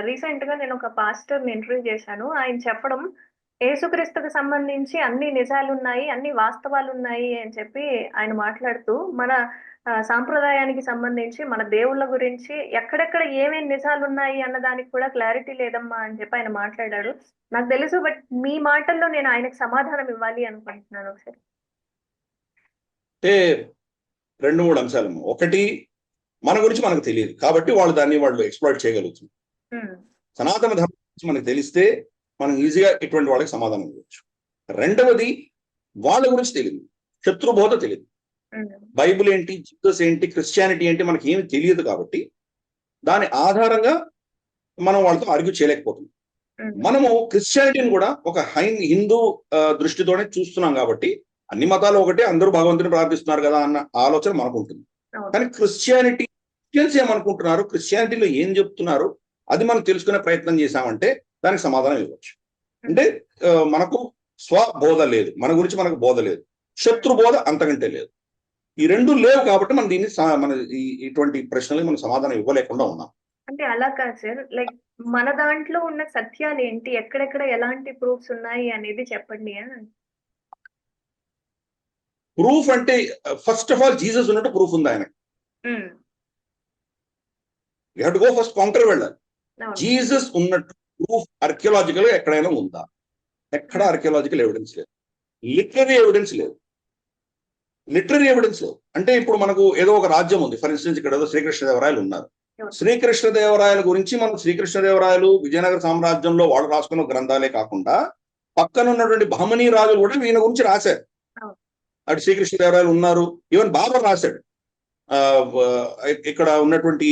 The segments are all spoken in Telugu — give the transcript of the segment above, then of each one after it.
రీసెంట్గా నేను ఒక పాస్టర్ ఇంటర్వ్యూ చేశాను. ఆయన చెప్పడం యేసుక్రీస్తుకు సంబంధించి అన్ని నిజాలు ఉన్నాయి అన్ని వాస్తవాలు ఉన్నాయి అని చెప్పి ఆయన మాట్లాడుతూ మన సాంప్రదాయానికి సంబంధించి మన దేవుళ్ళ గురించి ఎక్కడెక్కడ ఏమేమి నిజాలు ఉన్నాయి అన్న దానికి కూడా క్లారిటీ లేదమ్మా అని చెప్పి ఆయన మాట్లాడాడు. నాకు తెలుసు బట్ మీ మాటల్లో నేను ఆయనకు సమాధానం ఇవ్వాలి అనుకుంటున్నాను ఒకసారి. అంటే రెండు మూడు అంశాలు ఒకటి మన గురించి మనకు తెలియదు. కాబట్టి వాళ్ళు దాన్ని వాళ్ళు ఎక్స్ప్లోర్ చేయగలుగుతున్నారు. సనాతన ధర్మం గురించి మనకు తెలిస్తే మనం ఈజీగా ఇటువంటి వాళ్ళకి సమాధానం ఇవ్వచ్చు. రెండవది వాళ్ళ గురించి తెలియదు. శత్రుబోధ తెలియదు. ఉమ్, బైబిల్ ఏంటి? జీసస్ ఏంటి? క్రిస్టియానిటీ ఏంటి? మనకి ఏమి తెలియదు కాబట్టి దాని ఆధారంగా మనం వాళ్ళతో ఆర్గ్యూ చేయలేకపోతున్నాం. ఉమ్, మనము క్రిస్టియానిటీని కూడా ఒక హై హిందూ దృష్టితోనే చూస్తున్నాం కాబట్టి అన్ని మతాలు ఒకటే అందరూ భగవంతుని ప్రార్థిస్తున్నారు కదా అన్న ఆలోచన మనకు ఉంటుంది. కానీ క్రిస్టియానిటీ క్రిస్టియన్స్ ఏమనుకుంటున్నారు? క్రిస్టియానిటీలో ఏం చెప్తున్నారు? అది మనం తెలుసుకునే ప్రయత్నం చేశామంటే దానికి సమాధానం ఇవ్వచ్చు. అంటే మనకు స్వబోధ లేదు. మన గురించి మనకు బోధ లేదు. శత్రు బోధ అంతకంటే లేదు. ఈ రెండు లేవు కాబట్టి మనం దీన్ని మన ఇటువంటి ప్రశ్నలకు మనం సమాధానం ఇవ్వలేకుండా ఉన్నాం. అంటే అలా కాదు సార్. లైక్ మన దాంట్లో ఉన్న సత్యాలు ఏంటి? ఎక్కడెక్కడ ఎలాంటి ప్రూఫ్స్ ఉన్నాయి అనేది చెప్పండి అని ప్రూఫ్ అంటే ఫస్ట్ ఆఫ్ ఆల్ జీసస్ ఉన్నట్టు ప్రూఫ్ ఉంది ఆయన యూ గో ఫస్ట్ కౌంటర్ వెళ్ళాలి. జీసస్ ఉన్నట్టు ప్రూఫ్ ఆర్కియలాజికల్గా ఎక్కడైనా ఉందా? ఎక్కడ ఆర్కియలాజికల్ ఎవిడెన్స్ లేదు. లిటరీ ఎవిడెన్స్ లేదు. లిటరీ ఎవిడెన్స్ లేదు. అంటే ఇప్పుడు మనకు ఏదో ఒక రాజ్యం ఉంది. ఫర్ ఇన్స్టెన్స్ ఇక్కడ ఏదో శ్రీకృష్ణదేవరాయలు ఉన్నారు. శ్రీకృష్ణదేవరాయల గురించి మనం శ్రీకృష్ణదేవరాయలు విజయనగర సామ్రాజ్యంలో వాళ్ళు రాసుకున్న గ్రంథాలే కాకుండా పక్కన ఉన్నటువంటి బహమనీ రాజులు కూడా ఈయన గురించి రాశారు. అటు శ్రీకృష్ణదేవరాయలు ఉన్నారు. ఈవెన్ బాబర్ రాశాడు. ఇక్కడ ఉన్నటువంటి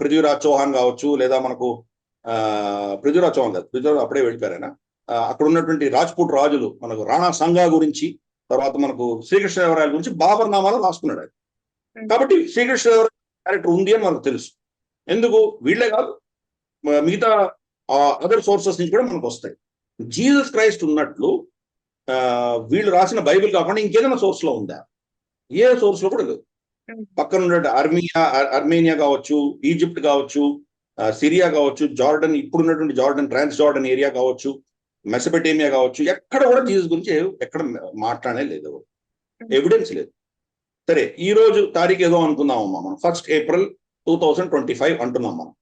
పృథ్వీరాజ్ చౌహాన్ కావచ్చు లేదా మనకు ఆ పృథ్వీరాజ్ చౌహాన్ కాదు పృథ్వీరాజ్ అప్పుడే వెళ్ళిపోయారు ఆయన అక్కడ ఉన్నటువంటి రాజ్పూట్ రాజులు మనకు రాణా సంగా గురించి తర్వాత మనకు శ్రీకృష్ణదేవరాయల గురించి బాబర్ నామాలు రాసుకున్నాడు ఆయన. కాబట్టి శ్రీకృష్ణదేవరాయ క్యారెక్టర్ ఉంది అని మనకు తెలుసు. ఎందుకు? వీళ్ళే కాదు. మిగతా అదర్ సోర్సెస్ నుంచి కూడా మనకు వస్తాయి. జీసస్ క్రైస్ట్ ఉన్నట్లు ఆ, వీళ్ళు రాసిన బైబిల్ కాకుండా ఇంకేదైనా సోర్స్లో ఉందా? ఏ సోర్స్లో కూడా లేదు. పక్కన ఉన్నటువంటి అర్మియా అర్- అర్మేనియా కావచ్చు ఈజిప్ట్ కావచ్చు సిరియా కావచ్చు జార్డన్ ఇప్పుడున్నటువంటి జార్డన్ ట్రాన్స్ జార్డన్ ఏరియా కావచ్చు మెసపెటేమియా కావచ్చు ఎక్కడ కూడా జీసస్ గురించి ఎక్కడ మాట్లాడే లేదు ఎవిడెన్స్ లేదు. సరే ఈ రోజు తారీఖు ఏదో అనుకుందాం అమ్మా మనం. First April two thousand twenty five అంటున్నాం మనం.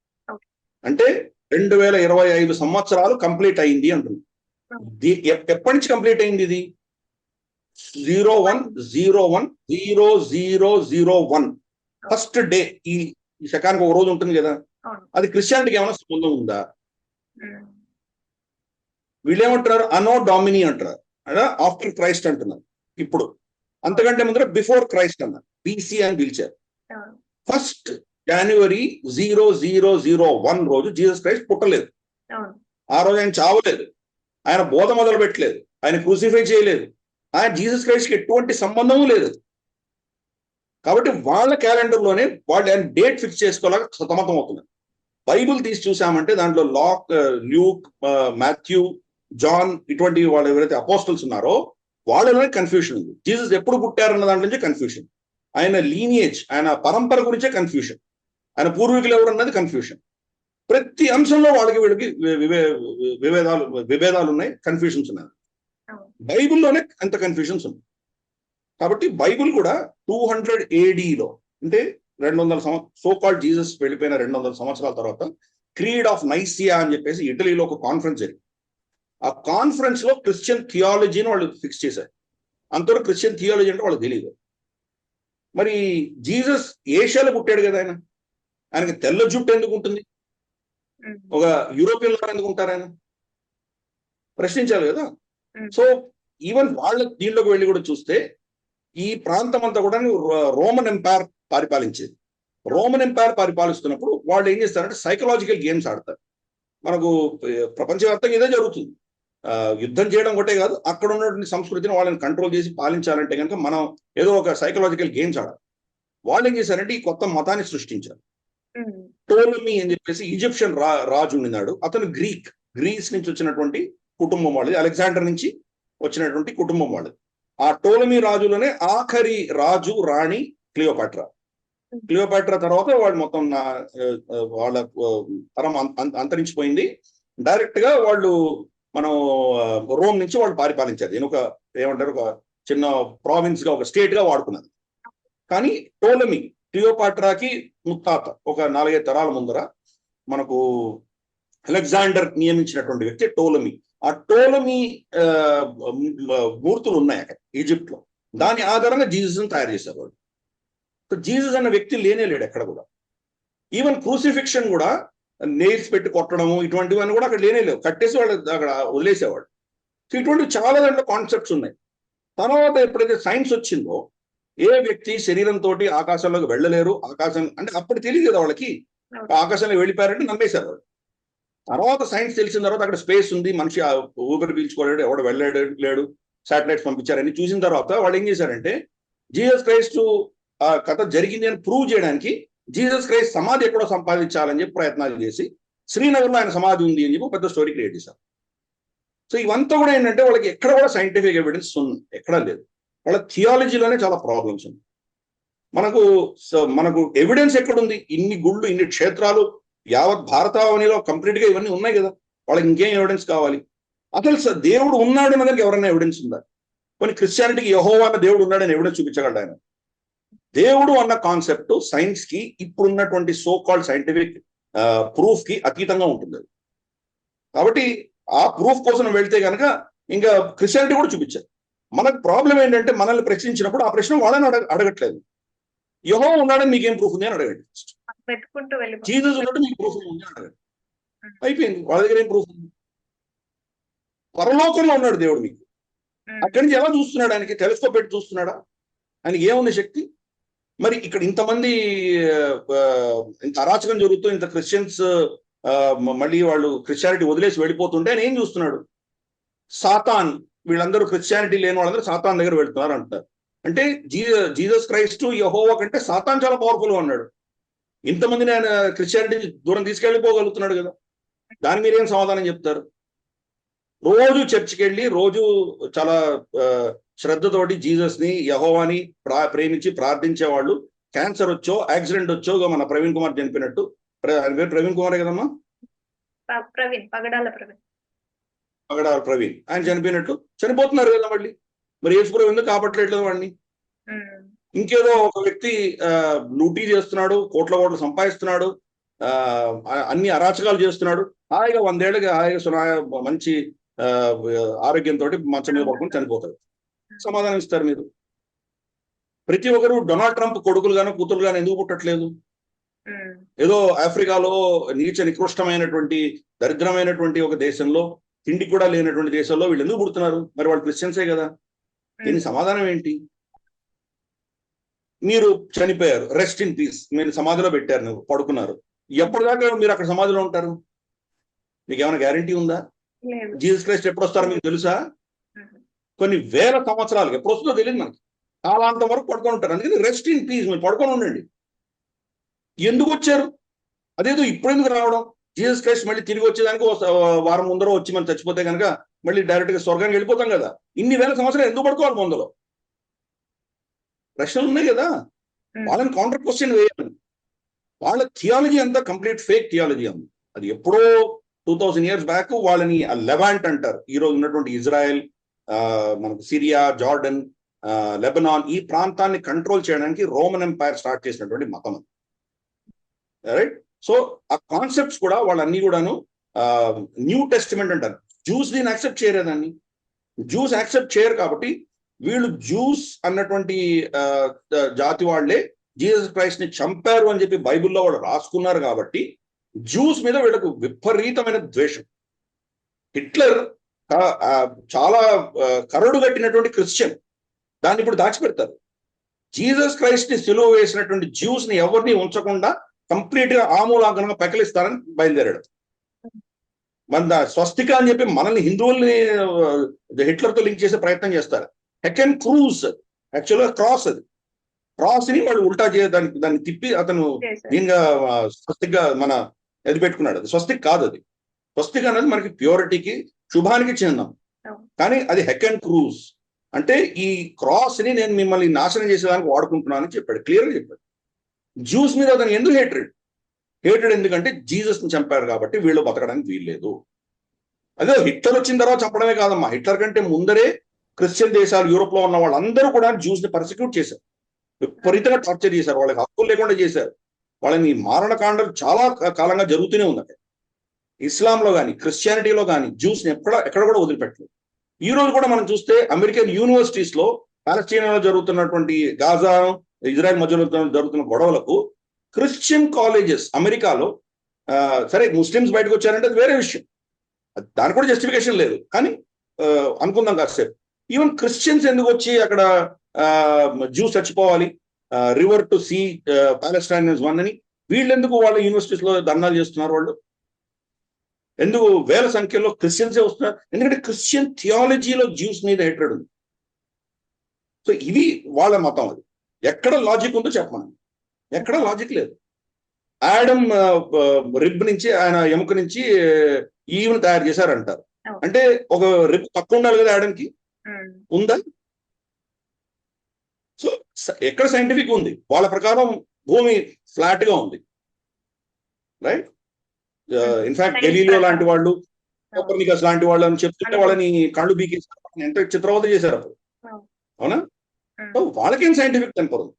అంటే రెండు వేల ఇరవై ఐదు సంవత్సరాలు కంప్లీట్ అయింది అంటున్నాం. ఎప్- ఎప్పటి నుంచి కంప్లీట్ అయింది ఇది? Zero one zero one zero zero zero one first day ఈ శకానికి ఒక రోజు ఉంటుంది కదా. అది క్రిస్టియానిటీకి ఏమైనా సంబంధం ఉందా? ఉమ్, వీళ్ళు ఏమంటున్నారు అనో డామినీ అంటారు అంటే ఆఫ్టర్ క్రైస్ట్ అంటున్నారు. ఇప్పుడు అంతకంటే ముందర బిఫోర్ క్రైస్ట్ అన్నారు. బీసీ అని పిలిచారు. First January zero zero zero one రోజు జీసస్ క్రైస్ట్ పుట్టలేదు. ఆ రోజు ఆయన చావలేదు. ఆయన బోధ మొదలు పెట్టలేదు ఆయన క్రూసిఫై చేయలేదు. ఆయన జీసస్ క్రైస్ట్కి ఎటువంటి సంబంధము లేదు. కాబట్టి వాళ్ళ క్యాలెండర్లోనే వాళ్ళు ఆయన డేట్ ఫిక్స్ చేసుకోలేక సతమతం అవుతున్నారు బైబుల్ తీసి చూసామంటే దాంట్లో లాక్ ల్యూక్ మాథ్యూ జాన్ ఇటువంటి వాళ్ళు ఎవరైతే అపోస్టల్స్ ఉన్నారో వాళ్ళలోనే కన్ఫ్యూషన్ ఉంది. జీసస్ ఎప్పుడు పుట్టారన్న దాంట్లో నుంచి కన్ఫ్యూషన్. ఆయన లీనియేజ్ ఆయన పరంపర గురించే కన్ఫ్యూషన్. ఆయన పూర్వీకులు ఎవరు అన్నది కన్ఫ్యూషన్. ప్రతి అంశంలో వాళ్ళకి వీళ్ళకి వివే- విభేదాలు విభేదాలు ఉన్నాయి కన్ఫ్యూషన్స్ ఉన్నాయి. బైబిల్లోనే అంత కన్ఫ్యూషన్స్ ఉన్నాయి. కాబట్టి బైబిల్ కూడా టూ హండ్రెడ్ ఏడీలో అంటే రెండు వందల సంవత్సరం సో కాల్డ్ జీసస్ వెళ్ళిపోయిన రెండు వందల సంవత్సరాల తర్వాత క్రీడ్ ఆఫ్ నైసియా అని చెప్పేసి ఇటలీలో ఒక కాన్ఫరెన్స్ జరిగింది. ఆ కాన్ఫరెన్స్లో క్రిస్టియన్ థియాలజీని వాళ్ళు ఫిక్స్ చేశారు. అంతవరకు క్రిస్టియన్ థియాలజీ అంటే వాళ్ళకి తెలియదు మరి జీసస్ ఏషియాలో పుట్టాడు కదా ఆయన? ఆయనకి తెల్ల జుట్టు ఎందుకు ఉంటుంది? ఒక యూరోపియన్ ఎందుకు ఉంటారు ఆయన? ప్రశ్నించాలి కదా. సో ఈవెన్ వాళ్ళ దీంట్లోకి వెళ్ళి కూడా చూస్తే ఈ ప్రాంతం అంతా కూడా రోమన్ ఎంపైర్ పరిపాలించేది. రోమన్ ఎంపైర్ పరిపాలిస్తున్నప్పుడు వాళ్ళు ఏం చేస్తారంటే సైకలాజికల్ గేమ్స్ ఆడతారు. మనకు ప్రపంచవ్యాప్తంగా ఇదే జరుగుతుంది. యుద్ధం చేయడం ఒకటే కాదు అక్కడ ఉన్నటువంటి సంస్కృతిని వాళ్ళని కంట్రోల్ చేసి పాలించాలంటే కనుక మనం ఏదో ఒక సైకలాజికల్ గేమ్స్ ఆడాలి. వాళ్ళు ఏం చేశారంటే ఈ కొత్త మతాన్ని సృష్టించారు. టోలమీ అని చెప్పేసి ఈజిప్షియన్ రా రాజు ఉన్నాడు. అతను గ్రీక్ గ్రీస్ నుంచి వచ్చినటువంటి కుటుంబం వాళ్ళది. అలెగ్జాండర్ నుంచి వచ్చినటువంటి కుటుంబం వాళ్ళది. ఆ టోలమీ రాజులోనే ఆఖరి రాజు రాణి క్లియోపాట్రా. క్లియోపాట్రా తర్వాత వాళ్ళు మొత్తం నా వాళ్ళ తరం అంతరించిపోయింది. డైరెక్ట్గా వాళ్ళు మనం రోమ్ నుంచి వాళ్ళు పరిపాలించారు. నేను ఒక ఏమంటారు ఒక చిన్న ప్రావిన్స్గా ఒక స్టేట్గా వాడుకున్నది. కానీ టోలమి క్లియోపాట్రాకి ముత్తాత ఒక నాలుగైదు తరాల ముందర మనకు అలెగ్జాండర్ నియమించినటువంటి వ్యక్తి టోలమి. ఆ టోలమి మూర్తులు ఉన్నాయి అక్కడ ఈజిప్ట్లో దాని ఆధారంగా జీసస్ తయారు చేశారు వాళ్ళు సో జీసస్ అన్న వ్యక్తి లేనే లేడు ఎక్కడ కూడా. ఈవెన్ క్రూసిఫిక్షన్ కూడా నెయిల్స్ పెట్టి కొట్టడము ఇటువంటివన్నీ కూడా అక్కడ లేనే లేవు. కట్టేసి వాళ్ళు అక్కడ వదిలేసేవాడు. సో ఇటువంటి చాలా దాంట్లో కాన్సెప్ట్స్ ఉన్నాయి. తర్వాత ఎప్పుడైతే సైన్స్ వచ్చిందో ఏ వ్యక్తి శరీరంతో ఆకాశంలోకి వెళ్ళలేరు. ఆకాశం అంటే అప్పుడు తెలియదు కదా వాళ్ళకి. ఆకాశంలో వెళ్ళిపోయారంటే నమ్మేశారు వాళ్ళు. తర్వాత సైన్స్ తెలిసిన తర్వాత అక్కడ స్పేస్ ఉంది. మనిషి ఊపిరి పీల్చుకోలేడు ఎవడు వెళ్ళాడు లేడు శాటిలైట్స్ పంపించారని చూసిన తర్వాత వాళ్ళు ఏం చేశారంటే జీసస్ క్రైస్ట్ ఆ కథ జరిగింది అని ప్రూవ్ చేయడానికి జీసస్ క్రైస్ట్ సమాధి ఎక్కడో సంపాదించాలని చెప్పి ప్రయత్నాలు చేసి శ్రీనగర్లో ఆయన సమాధి ఉంది అని చెప్పి పెద్ద స్టోరీ క్రియేట్ చేశారు. సో ఇవంతా కూడా ఏంటంటే వాళ్ళకి ఎక్కడ కూడా సైంటిఫిక్ ఎవిడెన్స్ ఉంది ఎక్కడా లేదు. వాళ్ళ థియాలజీలోనే చాలా ప్రాబ్లమ్స్ ఉంది మనకు మనకు ఎవిడెన్స్ ఎక్కడుంది? ఇన్ని గుళ్ళు ఇన్ని క్షేత్రాలు యావత్ భారతావనిలో కంప్లీట్గా ఇవన్నీ ఉన్నాయి కదా. వాళ్ళకి ఇంకేం ఎవిడెన్స్ కావాలి? అసలు దేవుడు ఉన్నాడు అన్నదానికి ఎవరైనా ఎవిడెన్స్ ఉందా? కొన్ని క్రిస్టియానిటీకి యహోవా అన్న దేవుడు ఉన్నాడని ఎవిడెన్స్ చూపించగలడు ఆయన? దేవుడు అన్న కాన్సెప్ట్ సైన్స్కి ఇప్పుడున్నటువంటి సో కాల్డ్ సైంటిఫిక్ ప్రూఫ్కి అతీతంగా ఉంటుంది అది. కాబట్టి ఆ ప్రూఫ్ కోసం వెళ్తే కనుక ఇంకా క్రిస్టియానిటీ కూడా చూపించారు మనకు ప్రాబ్లం ఏంటంటే మనల్ని ప్రశ్నించినప్పుడు ఆ ప్రశ్న వాళ్ళని అడగ అడగట్లేదు. యహో ఉన్నాడని మీకేం ప్రూఫ్ ఉంది అని అడగండి పెట్టుకుంటూ జీసస్ ఉన్నట్టు మీకు ప్రూఫ్ అడగండి అయిపోయింది. వాళ్ళ దగ్గర ఏం ప్రూఫ్ ఉంది? పరలోకంలో ఉన్నాడు దేవుడు మీకు అక్కడి నుంచి ఎలా చూస్తున్నాడు ఆయనకి? టెలిస్కోప్ పెట్టి చూస్తున్నాడా? ఆయనకి ఏముంది శక్తి? మరి ఇక్కడ ఇంతమంది ఇంత అరాచకం జరుగుతూ ఇంత క్రిస్టియన్స్ మళ్ళీ వాళ్ళు క్రిస్టియానిటీ వదిలేసి వెళ్ళిపోతుంటే ఆయన ఏం చూస్తున్నాడు? సాతాన్ వీళ్ళందరూ క్రిస్టియానిటీ లేని వాళ్ళందరూ సాతాన్ దగ్గర వెళ్తున్నారు అంటారు. అంటే జీ జీసస్ క్రైస్ట్ యహోవా కంటే సాతాన్ చాలా పవర్ఫుల్గా ఉన్నాడు. ఇంతమందిని ఆయన క్రిస్టియానిటీ దూరం తీసుకెళ్ళిపోగలుగుతున్నాడు కదా. దాని మీరేం సమాధానం చెప్తారు? రోజు చర్చికి వెళ్ళి రోజు చాలా శ్రద్ధతోటి జీసస్ని యహోవాని ప్రా ప్రేమించి ప్రార్థించే వాళ్ళు క్యాన్సర్ వచ్చో యాక్సిడెంట్ వచ్చో మన ప్రవీణ్ కుమార్ చనిపోయినట్టు. ఆయన పేరు ప్రవీణ్ కుమారే కదమ్మా? ప్రవీణ్ పగడాల ప్రవీణ్. పగడాల ప్రవీణ్. ఆయన చనిపోయినట్టు. చనిపోతున్నారు కదా మళ్ళీ. మరి యేసుప్రభు ఎందుకు కాపాడట్లేదు వాడిని. ఇంకేదో ఒక వ్యక్తి లూటీ చేస్తున్నాడు కోట్ల కోట్లు సంపాదిస్తున్నాడు అన్ని అరాచకాలు చేస్తున్నాడు. హాయిగా వందేళ్ళకి హాయిగా సునా మంచి ఆరోగ్యంతో మంచం మీద పడుకుని చనిపోతాడు. సమాధానం ఇస్తారు మీరు. ప్రతి ఒక్కరు డొనాల్డ్ ట్రంప్ కొడుకులు గాను కూతురు గాను ఎందుకు పుట్టట్లేదు? ఉమ్. ఏదో ఆఫ్రికాలో నీచ నికృష్టమైనటువంటి దరిద్రమైనటువంటి ఒక దేశంలో తిండి కూడా లేనటువంటి దేశంలో వీళ్ళు ఎందుకు పుడుతున్నారు? మరి వాళ్ళు క్రిస్టియన్సే కదా. దీని సమాధానం ఏంటి? మీరు చనిపోయారు. రెస్ట్ ఇన్ పీస్ మీరు సమాధిలో పెట్టారు నువ్వు పడుకున్నారు. ఎప్పటిదాకా మీరు అక్కడ సమాధిలో ఉంటారు? మీకు ఏమైనా గ్యారంటీ ఉందా? జీసస్ క్రైస్ట్ ఎప్పుడు వస్తారో మీకు తెలుసా. కొన్ని వేల సంవత్సరాలు ఎప్పుడు వస్తుందో తెలియదు మనకి. కాలాంతం వరకు పడుకొని ఉంటారు. అందుకని రెస్ట్ ఇన్ పీస్ మీరు పడుకొని ఉండండి. ఎందుకు వచ్చారు? అదేదో ఇప్పుడు ఎందుకు రావడం? జీసస్ క్రైస్ట్ మళ్ళీ తిరిగి వచ్చేదానికి వారం ముందర వచ్చి మనం చచ్చిపోతే కనుక మళ్ళీ డైరెక్ట్గా స్వర్గానికి వెళ్ళిపోతాం కదా. ఇన్ని వేల సంవత్సరాలు ఎందుకు పడుకోవాలి ముందలో ప్రశ్నలు ఉన్నాయి కదా. వాళ్ళని కౌంటర్ క్వశ్చన్ వేయాలి వాళ్ళ థియాలజీ అంతా కంప్లీట్ ఫేక్ థియాలజీ ఉంది అది ఎప్పుడో టూ థౌసండ్ ఇయర్స్ బ్యాక్ వాళ్ళని లెవాంట్ అంటారు. ఈ రోజు ఉన్నటువంటి ఇజ్రాయెల్ మనకు సిరియా జార్డన్ లెబనాన్ ఈ ప్రాంతాన్ని కంట్రోల్ చేయడానికి రోమన్ ఎంపైర్ స్టార్ట్ చేసినటువంటి మతం రైట్ సో ఆ కాన్సెప్ట్స్ కూడా వాళ్ళన్నీ కూడాను న్యూ టెస్టిమెంట్ అంటారు. జ్యూస్ దీన్ని యాక్సెప్ట్ చేయరు దాన్ని జ్యూస్ యాక్సెప్ట్ చేయరు కాబట్టి వీళ్ళు జ్యూస్ అన్నటువంటి ఆ, జాతి వాళ్ళే జీసస్ క్రైస్ట్ని చంపారు అని చెప్పి బైబిల్లో వాళ్ళు రాసుకున్నారు కాబట్టి జ్యూస్ మీద వీళ్ళకు విపరీతమైన ద్వేషం. హిట్లర్ ఆ, చాలా కరడు కట్టినటువంటి క్రిస్టియన్. దాన్ని ఇప్పుడు దాచిపెడతారు. జీసస్ క్రైస్ట్ని సిలువ వేసినటువంటి జ్యూస్ని ఎవరిని ఉంచకుండా కంప్లీట్గా ఆమూలాంకనంగా పెకలిస్తారని బయలుదేరాడు. మన దా- స్వస్తిక అని చెప్పి మనల్ని హిందువుల్ని హిట్లర్తో లింక్ చేసే ప్రయత్నం చేస్తారు. హెకెన్ క్రూజ్ యాక్చువల్గా క్రాస్ అది. క్రాస్ని వాళ్ళు ఉల్టా చే దానికి దాన్ని తిప్పి అతను. దీనిగా ఆ, స్వస్తిక్గా మన ఎది పెట్టుకున్నాడు అది. స్వస్తిక్ కాదు అది. స్వస్తిక్ అనేది మనకి ప్యూరిటీకి శుభానికి అవును. కానీ అది హెక్ అండ్ క్రూజ్ అంటే ఈ క్రాస్ని నేను మిమ్మల్ని నాశనం చేసేదానికి వాడుకుంటున్నాను అని చెప్పాడు. క్లియర్గా చెప్పాడు. జ్యూస్ మీద అతను ఎందుకు హేట్రెడ్ హేటెడ్ ఎందుకంటే జీసస్ని చంపారు కాబట్టి వీళ్ళు బతకడానికి వీల్లేదు. అదే హిట్లర్ వచ్చిన తర్వాత చంపడమే కాదమ్మా. హిట్లర్ కంటే ముందరే క్రిస్టియన్ దేశాలు యూరోప్లో ఉన్న వాళ్ళందరూ కూడా జ్యూస్ని పర్సిక్యూట్ చేశారు. విపరీతంగా టార్చర్ చేశారు. వాళ్ళకి హక్కులు లేకుండా చేశారు. వాళ్ళని మారణకాండలు చాలా కాలంగా జరుగుతూనే ఉంది అక్కడ. ఇస్లాంలో కానీ క్రిస్టియానిటీలో కానీ జ్యూస్ని ఎక్కడ ఎక్కడ కూడా వదిలిపెట్టలేదు. ఈ రోజు కూడా మనం చూస్తే అమెరికన్ యూనివర్సిటీస్లో పాలస్టీనాలో జరుగుతున్నటువంటి గాజా ఇజ్రాయెల్ మధ్యలో జరుగుతున్న గొడవలకు క్రిస్టియన్ కాలేజెస్ అమెరికాలో సరే ముస్లిమ్స్ బయటకు వచ్చారంటే అది వేరే విషయం. దానికి కూడా జస్టిఫికేషన్ లేదు. కానీ అనుకుందాం కాసేపు. ఈవెన్ క్రిస్టియన్స్ ఎందుకు వచ్చి అక్కడ జ్యూస్ చచ్చిపోవాలి? River to sea Palestine one అని వీళ్ళు ఎందుకు వాళ్ళ యూనివర్సిటీస్లో ధర్నాలు చేస్తున్నారు వాళ్ళు? ఎందుకు వేల సంఖ్యలో క్రిస్టియన్సే వస్తున్నారు? ఎందుకంటే క్రిస్టియన్ థియాలజీలో జ్యూస్ మీద హెట్రెడ్ ఉంది. సో ఇది వాళ్ళ మతం అది. ఎక్కడ లాజిక్ ఉందో చెప్పమని ఎక్కడ లాజిక్ లేదు. ఆడమ్ రిబ్ నుంచి ఆయన ఎముక నుంచి ఈవెన్ తయారు చేశారంటారు. అంటే ఒక రిబ్ తక్కువ ఉండాలి కదా ఆడమ్కి ఉమ్, ఉందా? సో ఎక్కడ సైంటిఫిక్ ఉంది? వాళ్ళ ప్రకారం భూమి ఫ్లాట్గా ఉంది. రైట్ ఇన్ఫాక్ట్ గెలీలియో ప్రకారం. లాంటి వాళ్ళు కోపర్నికస్ లాంటి వాళ్ళు అని చెప్తుంటే. వాళ్ళని కళ్ళు బీకేసారు ఎంత చిత్రవద చేశారు అప్పుడు. అవును. అవునా వాళ్ళకేం సైంటిఫిక్ కనపడదు.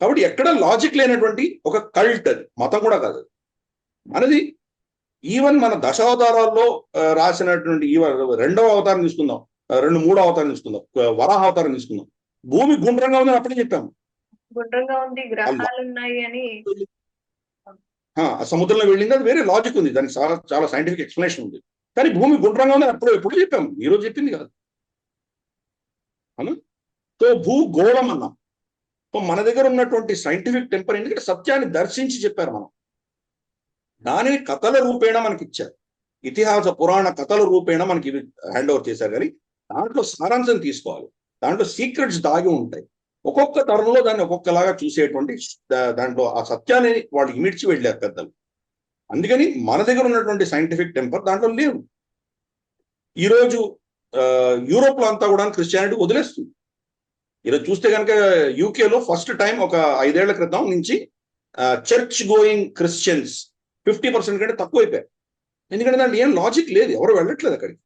కాబట్టి ఎక్కడ లాజిక్ లేనటువంటి ఒక కల్ట్ అది. మతం కూడా కాదు. మనది ఈవెన్ మన దశావతారాల్లో ఆ, రాసినటువంటి ఈ రెండవ అవతారం తీసుకుందాం. రెండు మూడో అవతారం తీసుకుందాం. వరాహ అవతారం తీసుకుందాం. భూమి గుండ్రంగా ఉందని అప్పుడే చెప్పాము. గుండ్రంగా ఉంది గ్రహాలు ఉన్నాయి అని. ఆ, ఆ సముద్రంలో వెళ్ళింది అది వేరే లాజిక్ ఉంది. దానికి చాలా చాలా సైంటిఫిక్ ఎక్స్ప్లెనేషన్ ఉంది. కానీ భూమి గుండ్రంగా ఉందని అప్పుడు ఎప్పుడు చెప్పాము? ఈ రోజు చెప్పింది కాదు. అవునా? సో భూగోళం అన్నాం. సో మన దగ్గర ఉన్నటువంటి సైంటిఫిక్ టెంపర్ ఎందుకంటే సత్యాన్ని దర్శించి చెప్పారు మనం. దానిని కథల రూపేణ మనకి ఇచ్చారు ఇతిహాస పురాణ కథల రూపేణ మనకి హ్యాండ్ ఓవర్ చేశారు కానీ దాంట్లో సారాంశం తీసుకోవాలి. దాంట్లో సీక్రెట్స్ దాగి ఉంటాయి. ఒక్కొక్క తరంలో దాన్ని ఒక్కొక్కలాగా చూసేటువంటి దాంట్లో ఆ సత్యాన్ని వాళ్ళు ఇమిడ్చి వెళ్ళారు పెద్దలు. అందుకని మన దగ్గర ఉన్నటువంటి సైంటిఫిక్ టెంపర్ దాంట్లో లేవు. ఈరోజు ఆ, యూరోప్లో అంతా కూడా క్రిస్టియానిటీ వదిలేస్తుంది. ఈరోజు చూస్తే కనుక యూకేలో ఫస్ట్ టైం ఒక ఐదేళ్ళ క్రితం నుంచి church going Christians fifty percent కంటే తక్కువ అయిపోయారు ఎందుకంటే దాంట్లో ఏం లాజిక్ లేదు. ఎవరు వెళ్ళట్లేదు అక్కడికి.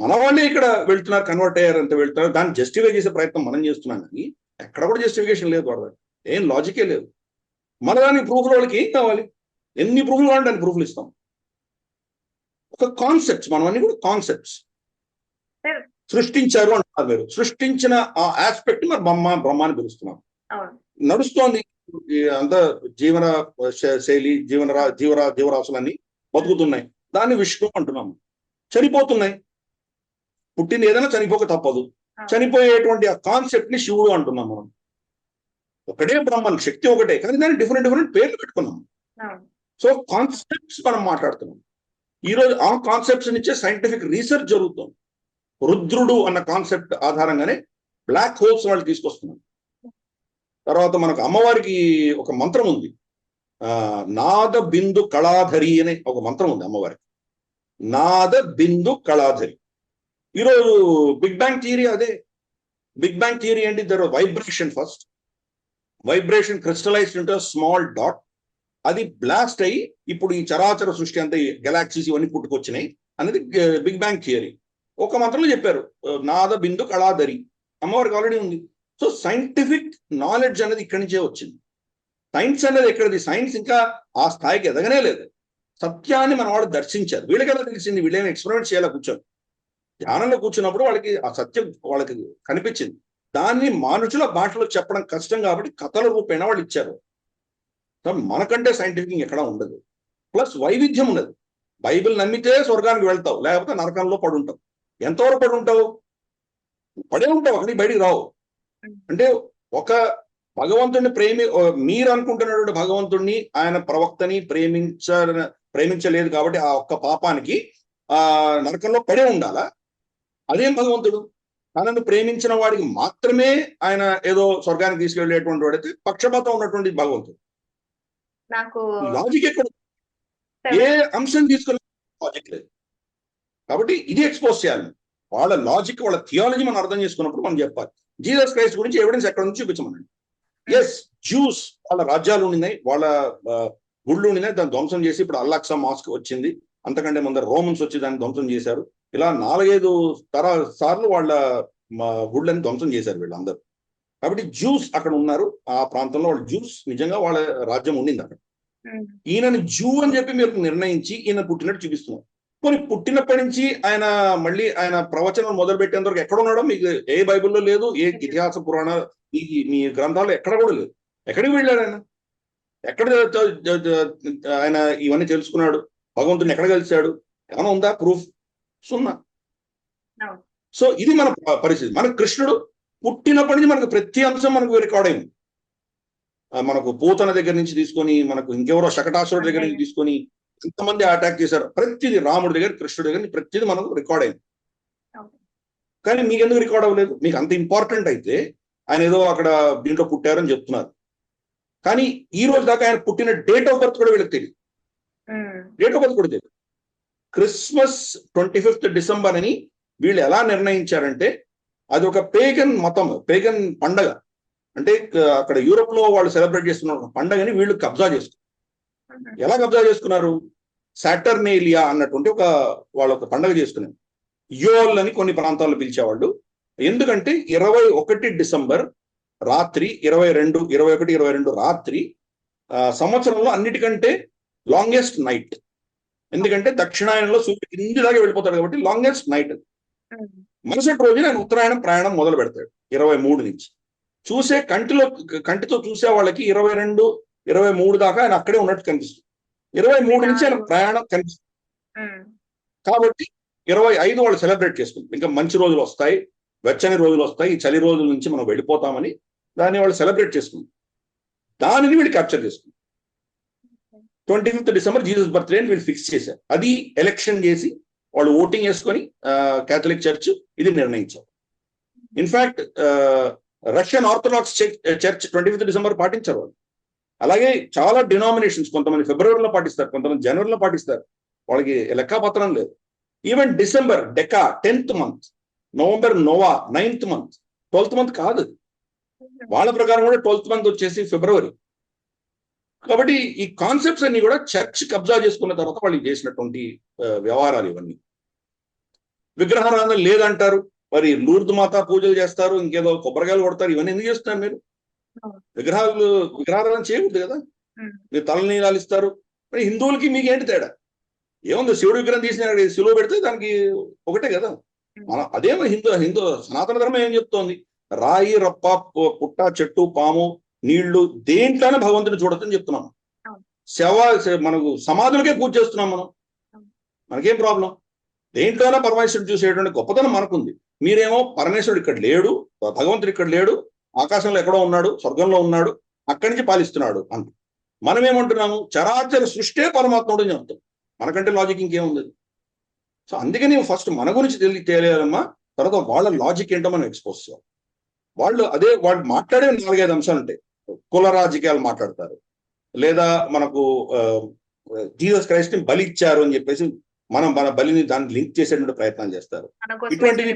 మన వాళ్ళే ఇక్కడ వెళ్తున్నారు కన్వర్ట్ అయ్యారు అంత వెళ్తున్నారు దాన్ని జస్టిఫై చేసే ప్రయత్నం మనం చేస్తున్నాం కానీ ఎక్కడ కూడా జస్టిఫికేషన్ లేదు వాళ్ళకి ఏం లాజికే లేదు. మన దానికి ప్రూఫ్లు వాళ్ళకి ఏం కావాలి? ఎన్ని ప్రూఫ్లు కావాలంటే దానికి ప్రూఫ్లు ఇస్తాం. ఒక కాన్సెప్ట్స్ మనం అన్ని కూడా కాన్సెప్ట్స్. సృష్టించారు అంటున్నారు మీరు. సృష్టించిన ఆ ఆస్పెక్ట్ మరి బ్రహ్మ బ్రహ్మ అని పిలుస్తున్నాం. నడుస్తోంది అంత జీవన శైలి జీవన జీవరా జీవరాశులన్నీ బతుకుతున్నాయి. దాన్ని విష్ణు అంటున్నాము చనిపోతున్నాయి. పుట్టింది ఏదైనా చనిపోక తప్పదు. చనిపోయేటువంటి ఆ కాన్సెప్ట్ని శివుడు అంటున్నాం మనం. ఒకటే బ్రహ్మన్ శక్తి ఒకటే. కానీ దాన్ని డిఫరెంట్ డిఫరెంట్ పేర్లు పెట్టుకున్నాం. సో కాన్సెప్ట్స్ మనం మాట్లాడుతున్నాం. ఈ రోజు ఆ కాన్సెప్ట్స్ నుంచే సైంటిఫిక్ రీసెర్చ్ జరుగుతుంది. రుద్రుడు అన్న కాన్సెప్ట్ ఆధారంగానే బ్లాక్ హోల్స్ వాళ్ళు తీసుకొస్తున్నాం తర్వాత మనకు అమ్మవారికి ఒక మంత్రం ఉంది. నాద బిందు కళాధరి అనే ఒక మంత్రం ఉంది అమ్మవారికి. నాద బిందు కళాధరి. ఈరోజు బిగ్ బ్యాంగ్ థియరీ అదే. బిగ్ బ్యాంగ్ థియరీ ఏంటి? There vibration first vibration crystallized into small dot అది బ్లాస్ట్ అయ్యి ఇప్పుడు ఈ చరాచర సృష్టి అంతా గెలాక్సీస్ ఇవన్నీ పుట్టుకొచ్చినాయి అనేది బిగ్ బ్యాంగ్ థియరీ. ఒక మంత్రంలో చెప్పారు నాద బిందు కళాధరి. అమ్మవారికి ఆల్రెడీ ఉంది. సో సైంటిఫిక్ నాలెడ్జ్ అనేది ఇక్కడి నుంచే వచ్చింది. సైన్స్ అనేది ఎక్కడిది? సైన్స్ ఇంకా ఆ స్థాయికి ఎదగనే లేదు. సత్యాన్ని మన వాళ్ళు దర్శించారు. వీళ్ళకి ఎలా తెలిసింది? వీళ్ళేమైనా ఎక్స్పెరిమెంట్ చేయాలా కూర్చొని? ధ్యానంలో కూర్చున్నప్పుడు వాళ్ళకి ఆ సత్యం వాళ్ళకి కనిపించింది. దాన్ని మనుషుల భాషలో చెప్పడం కష్టం కాబట్టి కథల రూపేణ వాళ్ళు ఇచ్చారు. మనకంటే సైంటిఫిక్ ఎక్కడా ఉండదు. ప్లస్ వైవిధ్యం ఉండదు బైబిల్ నమ్మితే స్వర్గానికి వెళ్తావు లేకపోతే నరకంలో పడి ఉంటావు ఎంతవరకు పడి ఉంటావు పడే ఉంటావు అక్కడికి బయటికి రావు. అంటే ఒక భగవంతుడిని ప్రేమి మీరు అనుకుంటున్నటువంటి భగవంతుడిని ఆయన ప్రవక్తని ప్రేమించ ప్రేమించలేదు కాబట్టి ఆ ఒక్క పాపానికి ఆ నరకంలో పడే ఉండాలా? అదేం భగవంతుడు? తనను ప్రేమించిన వాడికి మాత్రమే ఆయన ఏదో స్వర్గానికి తీసుకెళ్ళేటువంటి వాడైతే పక్షపాతం ఉన్నటువంటి భగవంతుడు. నాకు లాజిక్ ఎక్కడ? ఏ అంశం తీసుకుని లాజిక్ లేదు. కాబట్టి ఇది ఎక్స్పోజ్ చేయాలి. వాళ్ళ లాజిక్ వాళ్ళ థియాలజీ మనం అర్థం చేసుకున్నప్పుడు మనం చెప్పాలి. జీసస్ క్రైస్ట్ గురించి ఎవిడెన్స్ ఎక్కడ నుంచి చూపించమనండి ఎస్ జ్యూస్ వాళ్ళ రాజ్యాలు ఉండినాయి వాళ్ళ గుళ్ళు ఉండినాయి దాన్ని ధ్వంసం చేసి ఇప్పుడు అల్లాక్సా మాస్క్ వచ్చింది. అంతకంటే ముందర రోమన్స్ వచ్చి దాన్ని ధ్వంసం చేశారు. ఇలా నాలుగైదు తర సార్లు వాళ్ళ మా గుళ్ళని ధ్వంసం చేశారు వీళ్ళందరూ. కాబట్టి జ్యూస్ అక్కడ ఉన్నారు ఆ ప్రాంతంలో వాళ్ళ జ్యూస్ నిజంగా వాళ్ళ రాజ్యం ఉండింది అక్కడ. ఈయనని జూ అని చెప్పి మీరు నిర్ణయించి ఈయన పుట్టినట్టు చూపిస్తున్నారు. పోనీ పుట్టినప్పటి నుంచి ఆయన మళ్ళీ ఆయన ప్రవచనం మొదలు పెట్టేంత వరకు ఎక్కడ ఉన్నాడో మీకు ఏ బైబిల్లో లేదు ఏ ఇతిహాస పురాణ మీ గ్రంథాల్లో ఎక్కడ కూడా లేదు. ఎక్కడికి వెళ్ళాడు ఆయన? ఎక్కడ ఆయన ఇవన్నీ తెలుసుకున్నాడు? భగవంతుని ఎక్కడ కలిశాడు? ఏమైనా ఉందా? ప్రూఫ్? సున్నా. సో ఇది మన పరిస్థితి. మన కృష్ణుడు పుట్టినప్పటి నుంచి మనకు ప్రతి అంశం మనకు రికార్డ్ అయింది. మనకు పూతన దగ్గర నుంచి తీసుకొని మనకు ఇంకెవరో శకటాసురుడి దగ్గర నుంచి తీసుకొని ఎంతమంది అటాక్ చేశారు. ప్రతిది రాముడి దగ్గర కృష్ణుడి దగ్గర ప్రతిది మనకు రికార్డ్ అయింది. కానీ మీకు ఎందుకు రికార్డ్ అవ్వలేదు? మీకు అంత ఇంపార్టెంట్ అయితే ఆయన ఏదో అక్కడ దీంట్లో పుట్టారని చెప్తున్నారు. కానీ ఈ రోజు దాకా ఆయన పుట్టిన డేట్ ఆఫ్ బర్త్ కూడా వీళ్ళకి తెలియదు డేట్ ఆఫ్ బర్త్ కూడా తెలియదు క్రిస్మస్ ట్వంటీ ఫిఫ్త్ డిసెంబర్ అని వీళ్ళు ఎలా నిర్ణయించారంటే అది ఒక పేగన్ మతం పేగన్ పండగ. అంటే అక్కడ యూరోప్లో వాళ్ళు సెలబ్రేట్ చేస్తున్న పండగని వీళ్ళు కబ్జా చేసుకున్నారు ఎలా కబ్జా చేసుకున్నారు? సాటర్నేలియా అన్నటువంటి ఒక వాళ్ళ ఒక పండగ చేసుకున్నారు యోల్ అని కొన్ని ప్రాంతాల్లో పిలిచేవాళ్ళు. ఎందుకంటే ఇరవై ఒకటి డిసెంబర్ రాత్రి ఇరవై రెండు ఇరవై ఒకటి ఇరవై రెండు రాత్రి సంవత్సరంలో అన్నిటికంటే లాంగెస్ట్ నైట్. ఎందుకంటే దక్షిణాయనంలో సూర్యుడు దాకా వెళ్ళిపోతాడు కాబట్టి లాంగెస్ట్ నైట్ మరుసటి రోజున ఆయన ఉత్తరాయణం ప్రయాణం మొదలు పెడతాడు ఇరవై మూడు నుంచి. చూసే కంటిలో కంటితో చూసే వాళ్ళకి ఇరవై రెండు ఇరవై మూడు దాకా ఆయన అక్కడే ఉన్నట్టు కనిపిస్తుంది. ఇరవై మూడు నుంచి ఆయన ప్రయాణం కనిపిస్తుంది. కాబట్టి ఇరవై ఐదు వాళ్ళు సెలబ్రేట్ చేసుకుంటారు. ఇంకా మంచి రోజులు వస్తాయి వెచ్చని రోజులు వస్తాయి ఈ చలి రోజుల నుంచి మనం వెళ్ళిపోతామని దాన్ని వాళ్ళు సెలబ్రేట్ చేసుకుంటారు. దానిని వీళ్ళు క్యాప్చర్ చేసుకుంటారు. Twenty fifth December Jesus birthday అని వీళ్ళు ఫిక్స్ చేశారు. అది ఎలక్షన్ చేసి వాళ్ళు ఓటింగ్ వేసుకొని కేథలిక్ చర్చ్ ఇది నిర్ణయించారు. In fact Russian Orthodox church twenty fifth December పాటించారు వాళ్ళు. అలాగే చాలా డినామినేషన్స్ కొంతమంది ఫిబ్రవరిలో పాటిస్తారు కొంతమంది జనవరిలో పాటిస్తారు. వాళ్ళకి లెక్కపత్రం లేదు. Even December deca tenth month November nova ninth month twelfth month కాదు. వాళ్ళ ప్రకారం కూడా ట్వెల్త్ మంత్ వచ్చేసి ఫిబ్రవరి. కాబట్టి ఈ కాన్సెప్ట్స్ అన్ని కూడా చర్చ్ కబ్జా చేసుకున్న తర్వాత వాళ్ళు చేసినటువంటి వ్యవహారాలు ఇవన్నీ. విగ్రహారాధన లేదంటారు. మరి లూర్దు మాత పూజలు చేస్తారు ఇంకేదో కొబ్బరికాయలు కొడతారు ఇవన్నీ ఎందుకు చేస్తున్నారు మీరు. విగ్రహాలు విగ్రహారాధన చేయకూడదు కదా? మీరు తలనీలాలు ఇస్తారు. మరి హిందువులకి మీకేంటి తేడా? ఏముంది శివుడు విగ్రహం తీసిన సిలువ పెడితే దానికి ఒకటే కదా? మన అదేమో హిందూ హిందూ సనాతన ధర్మం ఏం చెప్తోంది? రాయి రప్ప పుట్ట చెట్టు పాము నీళ్ళు దేంట్లోనే భగవంతుని చూడొచ్చని చెప్తున్నాం. శవ మనకు సమాధులకే పూజ చేస్తున్నాం మనం. మనకేం ప్రాబ్లం? దేంట్లోనే పరమేశ్వరుడు చూసేటువంటి గొప్పతనం మనకుంది. మీరేమో పరమేశ్వరుడు ఇక్కడ లేడు భగవంతుడు ఇక్కడ లేడు ఆకాశంలో ఎక్కడో ఉన్నాడు స్వర్గంలో ఉన్నాడు అక్కడి నుంచి పాలిస్తున్నాడు అంట మనం ఏమంటున్నాము చరాచర సృష్టే పరమాత్ముడు అని చెప్తాం. మనకంటే లాజిక్ ఇంకేముంది? సో అందుకని ఫస్ట్ మన గురించి తెలి తెలియాలమ్మా తర్వాత వాళ్ళ లాజిక్ ఏంటో మనం ఎక్స్పోజ్ చేయాలి. వాళ్ళు అదే వాళ్ళు మాట్లాడే నాలుగైదు అంశాలు ఉంటాయి కుల రాజకీయాలు మాట్లాడతారు. లేదా మనకు జీసస్ క్రైస్ట్ని బలి ఇచ్చారు అని చెప్పేసి మనం మన బలిని దాన్ని లింక్ చేసేటువంటి ప్రయత్నాలు చేస్తారు. ఇటువంటివి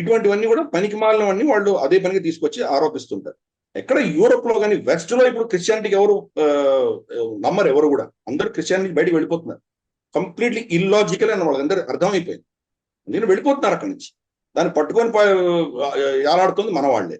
ఇటువంటివన్నీ కూడా పనికి మాలినవన్నీ వాళ్ళు అదే పనికి తీసుకొచ్చి ఆరోపిస్తుంటారు. ఎక్కడ యూరోప్లో కానీ వెస్ట్లో ఇప్పుడు క్రిస్టియానిటీకి ఎవరు నమ్మరు ఎవరు కూడా. అందరూ క్రిస్టియానిటీ బయటికి వెళ్ళిపోతున్నారు. కంప్లీట్లీ ఇల్లాజికల్ అని వాళ్ళందరూ అర్థమైపోయింది. నేను వెళ్ళిపోతున్నారు అక్కడి నుంచి. దాన్ని పట్టుకొని ఏలాడుతుంది మన వాళ్ళే.